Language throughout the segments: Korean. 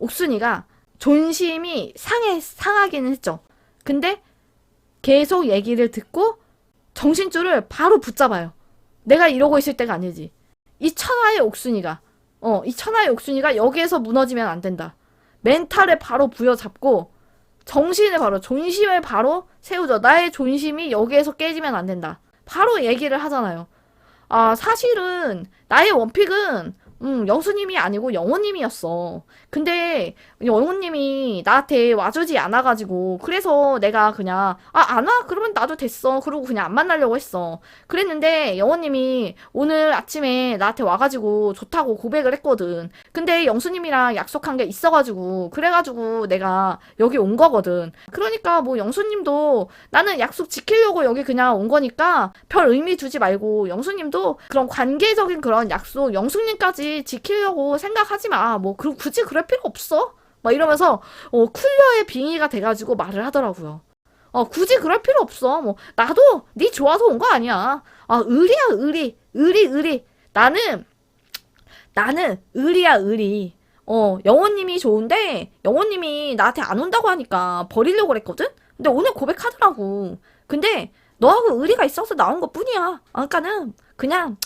옥순이가 존심이 상해, 상하기는 했죠. 근데 계속 얘기를 듣고 정신줄을 바로 붙잡아요. 내가 이러고 있을 때가 아니지. 이 천하의 옥순이가, 어, 이 천하의 옥순이가 여기에서 무너지면 안 된다. 멘탈을 바로 부여잡고 정신을 바로, 존심을 바로 세우죠. 나의 존심이 여기에서 깨지면 안 된다. 바로 얘기를 하잖아요. 아, 사실은 나의 원픽은 음, 영수님이 아니고 영호님이었어. 근데 영호님이 나한테 와주지 않아가지고 그래서 내가 그냥 아, 안 와? 그러면 나도 됐어. 그러고 그냥 안 만나려고 했어. 그랬는데 영호님이 오늘 아침에 나한테 와가지고 좋다고 고백을 했거든. 근데 영수님이랑 약속한 게 있어가지고 그래가지고 내가 여기 온 거거든. 그러니까 뭐 영수님도 나는 약속 지키려고 여기 그냥 온 거니까 별 의미 두지 말고 영수님도 그런 관계적인 그런 약속 영수님까지 지키려고 생각하지 마. 뭐 그, 굳이 그럴 필요 없어. 막 이러면서 어, 쿨러의 빙의가 돼가지고 말을 하더라고요. 어, 굳이 그럴 필요 없어. 뭐 나도 네 좋아서 온 거 아니야. 아 의리야 의리 의리 의리. 나는 나는 의리야 의리. 어 영호님이 좋은데 영호님이 나한테 안 온다고 하니까 버리려고 그랬거든. 근데 오늘 고백하더라고. 근데 너하고 의리가 있어서 나온 것 뿐이야. 아, 그러니까는 그냥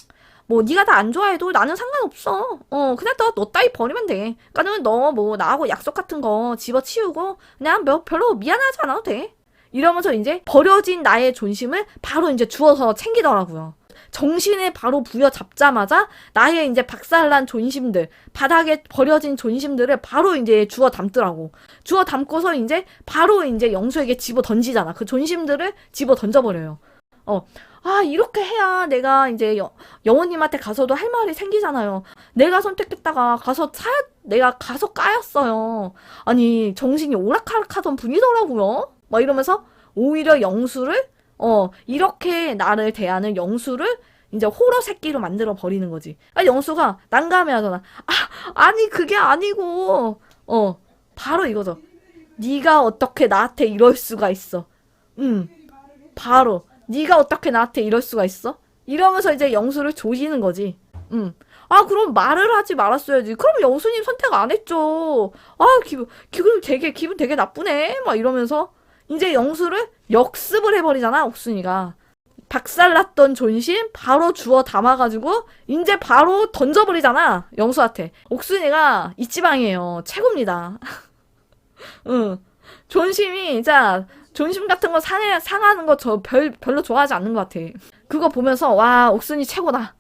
뭐 네가 다 안 좋아해도 나는 상관없어. 어 그냥 너 너 따위 버리면 돼. 그러니까는 너 뭐 나하고 약속 같은 거 집어치우고 그냥 뭐 별로 미안하지 않아도 돼. 이러면서 이제 버려진 나의 존심을 바로 이제 주워서 챙기더라고요. 정신에 바로 부여잡자마자 나의 이제 박살난 존심들, 바닥에 버려진 존심들을 바로 이제 주워 담더라고. 주워 담고서 이제 바로 이제 영수에게 집어 던지잖아. 그 존심들을 집어 던져버려요. 어, 아, 이렇게 해야 내가 이제 여, 영호님한테 가서도 할 말이 생기잖아요. 내가 선택했다가 가서 차, 내가 가서 까였어요. 아니, 정신이 오락가락 하던 분이더라고요. 막 이러면서 오히려 영수를, 어, 이렇게 나를 대하는 영수를 이제 호러 새끼로 만들어 버리는 거지. 아, 영수가 난감해 하잖아. 아, 아니, 그게 아니고, 어, 바로 이거죠. 네가 어떻게 나한테 이럴 수가 있어. 음, 바로. 네가 어떻게 나한테 이럴 수가 있어? 이러면서 이제 영수를 조지는 거지. 음. 아, 그럼 말을 하지 말았어야지. 그럼 영수님 선택 안 했죠. 아, 기분, 기분 되게, 기분 되게 나쁘네. 막 이러면서 이제 영수를 역습을 해버리잖아, 옥순이가. 박살났던 존심 바로 주워 담아가지고 이제 바로 던져버리잖아, 영수한테. 옥순이가 이 지방이에요. 최고입니다. 응. 존심이, 자, 존심 같은 거 상해, 상하는 거 저 별, 별로 좋아하지 않는 것 같아. 그거 보면서, 와, 옥순이 최고다.